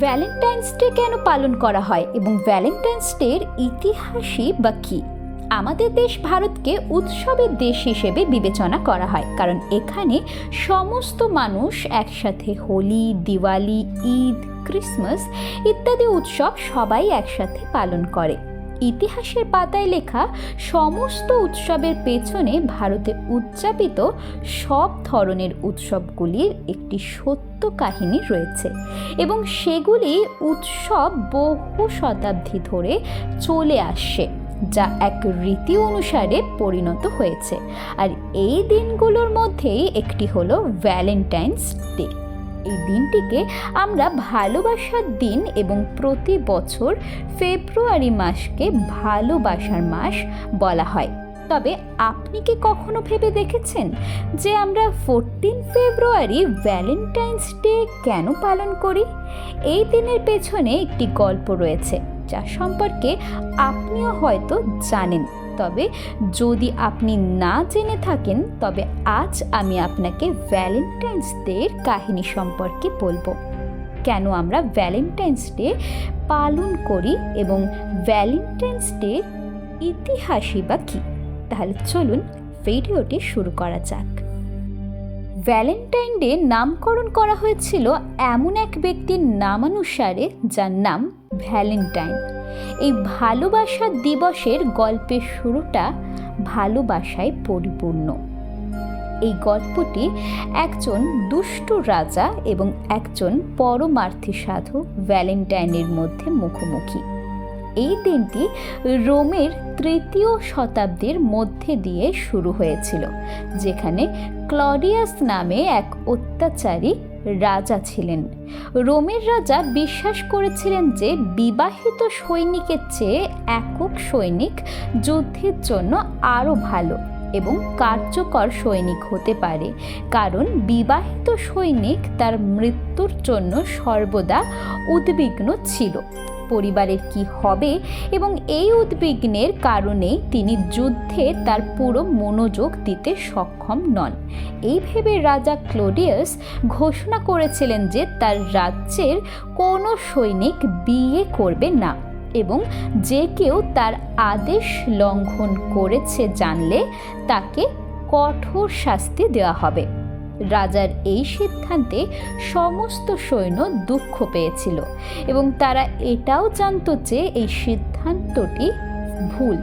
Valentine's day কেন পালন করা হয় এবং ভ্যালেন্টাইন্স ডের ইতিহাসই বা কী? আমাদের দেশ ভারতকে উৎসবের দেশ হিসেবে বিবেচনা করা হয়, কারণ এখানে সমস্ত মানুষ একসাথে হোলি, দিওয়ালি, ঈদ, ক্রিসমাস ইত্যাদি উৎসব সবাই একসাথে পালন করে। ইতিহাসের পাতায় লেখা সমস্ত উৎসবের পেছনে ভারতে উদযাপিত সব ধরনের উৎসবগুলির একটি সত্য কাহিনী রয়েছে এবং সেগুলি উৎসব বহু শতাব্দী ধরে চলে আসছে, যা এক রীতি অনুসারে পরিণত হয়েছে। আর এই দিনগুলোর মধ্যেই একটি হলো ভ্যালেন্টাইন্স ডে এই দিনটিকে আমরা ভালোবাসার দিন এবং প্রতি বছর ফেব্রুয়ারি মাসকে ভালোবাসার মাস বলা হয়। তবে আপনি কি কখনো ভেবে দেখেছেন যে আমরা ফোরটিন ফেব্রুয়ারি ভ্যালেন্টাইন্স ডে কেন পালন করি? এই দিনের পেছনে একটি গল্প রয়েছে, যা সম্পর্কে আপনিও হয়তো জানেন। তবে যদি আপনি না জেনে থাকেন, তবে আজ আমি আপনাকে ভ্যালেন্টাইন্স ডের কাহিনী সম্পর্কে বলব। কেন আমরা ভ্যালেন্টাইন্স ডে পালন করি এবং ভ্যালেন্টাইন্স ডের ইতিহাসই বা কী? তাহলে চলুন ভিডিওটি শুরু করা যাক। ভ্যালেন্টাইন ডে নামকরণ করা হয়েছিল এমন এক ব্যক্তির নামানুসারে যার নাম ভ্যালেন্টাইন এই ভালোবাসা দিবসের গল্পের শুরুটা ভালোবাসায় পরিপূর্ণ। এই গল্পটি একজন দুষ্ট রাজা এবং একজন পরমার্থী সাধু ভ্যালেন্টাইনের মধ্যে মুখোমুখি। এই দিনটি রোমের তৃতীয় শতাব্দীর মধ্যে দিয়ে শুরু হয়েছিল, যেখানে ক্লডিয়াস নামে এক অত্যাচারী রাজা ছিলেন। রোমের রাজা বিশ্বাস করেছিলেন যে বিবাহিত সৈনিকের চেয়ে একক সৈনিক যুদ্ধের জন্য আরও ভালো এবং কার্যকর সৈনিক হতে পারে। কারণ বিবাহিত সৈনিক তার মৃত্যুর জন্য সর্বদা উদ্বিগ্ন ছিল। পরিবারের কি হবে এবং এই উদ্বিগ্নের কারণেই তিনি যুদ্ধে তার পুরো মনোযোগ দিতে সক্ষম নন। এই ভেবে রাজা ক্লোডিয়াস ঘোষণা করেছিলেন যে তার রাজ্যের কোনো সৈনিক বিয়ে করবে না এবং যে কেউ তার আদেশ লঙ্ঘন করেছে জানলে তাকে কঠোর শাস্তি দেওয়া হবে। রাজার এই সিদ্ধান্তে সমস্ত সৈন্য দুঃখ পেয়েছিল এবং তারা এটাও জানতো যে এই সিদ্ধান্তটি ভুল।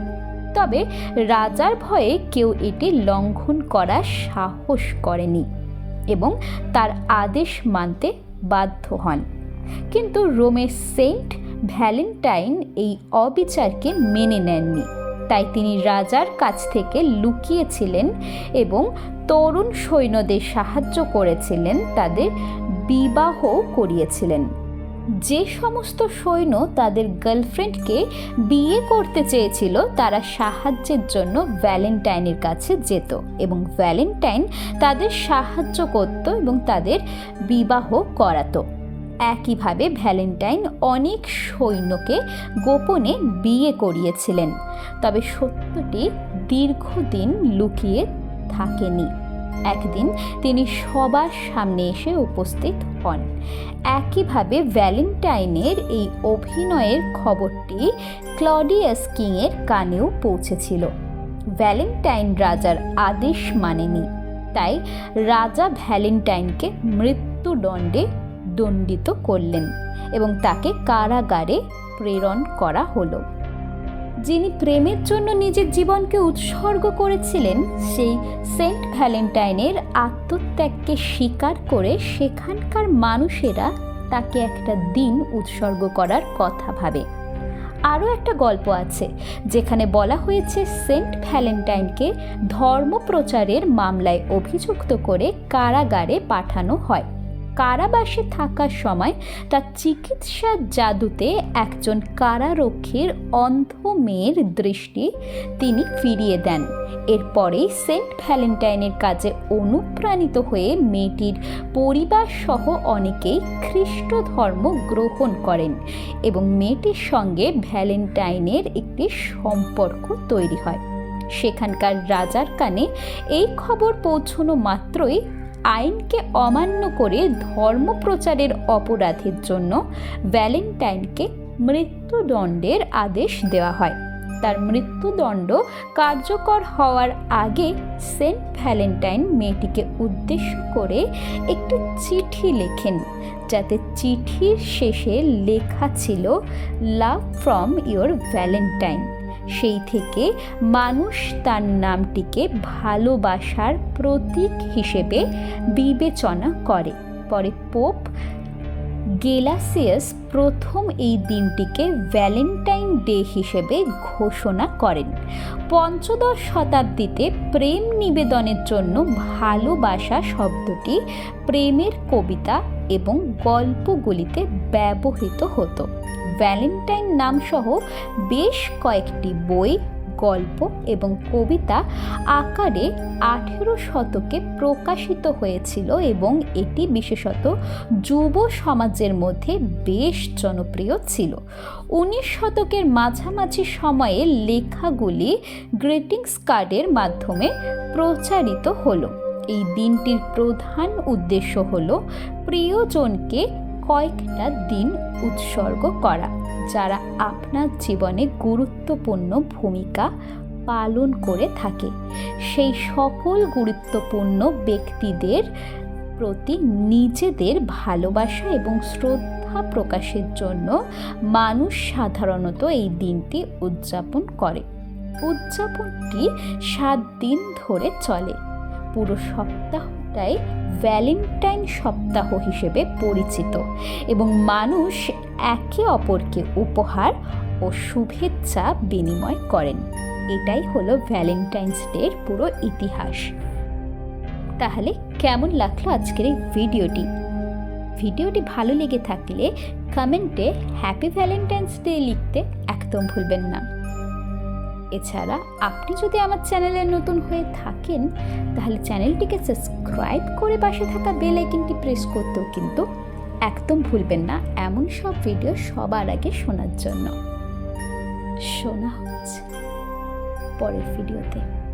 তবে রাজার ভয়ে কেউ এটি লঙ্ঘন করার সাহস করেনি এবং তার আদেশ মানতে বাধ্য হন। কিন্তু রোমের সেন্ট ভ্যালেন্টাইন এই অবিচারকে মেনে নেননি। তাই তিনি রাজার কাছ থেকে লুকিয়েছিলেন এবং তরুণ সৈন্যদের সাহায্য করেছিলেন, তাদের বিবাহ করিয়েছিলেন। যে সমস্ত সৈন্য তাদের গার্লফ্রেন্ডকে বিয়ে করতে চেয়েছিল, তারা সাহায্যের জন্য ভ্যালেন্টাইনের কাছে যেত এবং ভ্যালেন্টাইন তাদের সাহায্য করত এবং তাদের বিবাহ করাতো। একইভাবে ভ্যালেন্টাইন অনেক সৈন্যকে গোপনে বিয়ে করিয়েছিলেন। তবে সত্যটি দীর্ঘদিন লুকিয়ে থাকেনি। একদিন তিনি সবার সামনে এসে উপস্থিত হন। একইভাবে ভ্যালেন্টাইনের এই অভিনয়ের খবরটি ক্লডিয়াস কিংয়ের কানেও পৌঁছেছিল। ভ্যালেন্টাইন রাজার আদেশ মানেনি। তাই রাজা ভ্যালেন্টাইনকে মৃত্যুদণ্ডে দণ্ডিত করলেন এবং তাকে কারাগারে প্রেরণ করা হলো। যিনি প্রেমের জন্য নিজের জীবনকে উৎসর্গ করেছিলেন, সেই সেন্ট ভ্যালেন্টাইনের আত্মত্যাগকে স্বীকার করে সেখানকার মানুষেরা তাকে একটা দিন উৎসর্গ করার কথা ভাবে। আরও একটা গল্প আছে, যেখানে বলা হয়েছে সেন্ট ভ্যালেন্টাইনকে ধর্মপ্রচারের মামলায় অভিযুক্ত করে কারাগারে পাঠানো হয়। কারাবাসে থাকার সময় তার চিকিৎসার জাদুতে একজন কারারক্ষীর অন্ধ মেয়ের দৃষ্টি তিনি ফিরিয়ে দেন। এরপরেই সেন্ট ভ্যালেন্টাইনের কাজে অনুপ্রাণিত হয়ে মেয়েটির পরিবার সহ অনেকেই খ্রিস্ট ধর্ম গ্রহণ করেন এবং মেয়েটির সঙ্গে ভ্যালেন্টাইনের একটি সম্পর্ক তৈরি হয়। সেখানকার রাজার কানে এই খবর পৌঁছনো মাত্রই আইনকে অমান্য করে ধর্ম প্রচারের অপরাধের জন্য ভ্যালেন্টাইনকে মৃত্যুদণ্ডের আদেশ দেওয়া হয়। তার মৃত্যুদণ্ড কার্যকর হওয়ার আগে সেন্ট ভ্যালেন্টাইন মেয়েটিকে উদ্দেশ্য করে একটি চিঠি লেখেন, যাতে চিঠির শেষে লেখা ছিল, লাভ ফ্রম ইয়োর ভ্যালেন্টাইন। সেই থেকে মানুষ তার নামটিকে ভালোবাসার প্রতীক হিসেবে বিবেচনা করে। পরে পোপ গেলাসিয়াস প্রথম এই দিনটিকে ভ্যালেন্টাইন ডে হিসেবে ঘোষণা করেন। পঞ্চদশ শতাব্দীতে প্রেম নিবেদনের জন্য ভালোবাসা শব্দটি প্রেমের কবিতা এবং গল্পগুলিতে ব্যবহৃত হতো। ভ্যালেন্টাইন নামসহ বেশ কয়েকটি বই, গল্প এবং কবিতা আকারে আঠেরো শতকে প্রকাশিত হয়েছিল এবং এটি বিশেষত যুব সমাজের মধ্যে বেশ জনপ্রিয় ছিল। উনিশ শতকের মাঝামাঝি সময়ে লেখাগুলি গ্রিটিংস কার্ডের মাধ্যমে প্রচারিত হলো। এই দিনটির প্রধান উদ্দেশ্য হল প্রিয়জনকে কয়েকটা দিন উৎসর্গ করা, যারা আপনার জীবনে গুরুত্বপূর্ণ ভূমিকা পালন করে থাকে। সেই সকল গুরুত্বপূর্ণ ব্যক্তিদের প্রতি নিজেদের ভালোবাসা এবং শ্রদ্ধা প্রকাশের জন্য মানুষ সাধারণত এই দিনটি উদযাপন করে। উদযাপনটি সাত দিন ধরে চলে। পুরো সপ্তাহটাই ভ্যালেন্টাইন সপ্তাহ হিসেবে পরিচিত এবং মানুষ একে অপরকে উপহার ও শুভেচ্ছা বিনিময় করেন। এটাই হলো ভ্যালেন্টাইন্স ডের পুরো ইতিহাস। তাহলে কেমন লাগল আজকের এই ভিডিওটি? ভিডিওটি ভালো লেগে থাকলে কমেন্টে হ্যাপি ভ্যালেন্টাইন্স ডে লিখতে একদম ভুলবেন না। এছাড়া আপনি যদি আমার চ্যানেলে নতুন হয়ে থাকেন, তাহলে চ্যানেলটিকে সাবস্ক্রাইব করে পাশে থাকা বেল আইকনটি প্রেস করতেও কিন্তু একদম ভুলবেন না এমন সব ভিডিও সবার আগে শোনার জন্য। শোনা হচ্ছে পরের ভিডিওতে।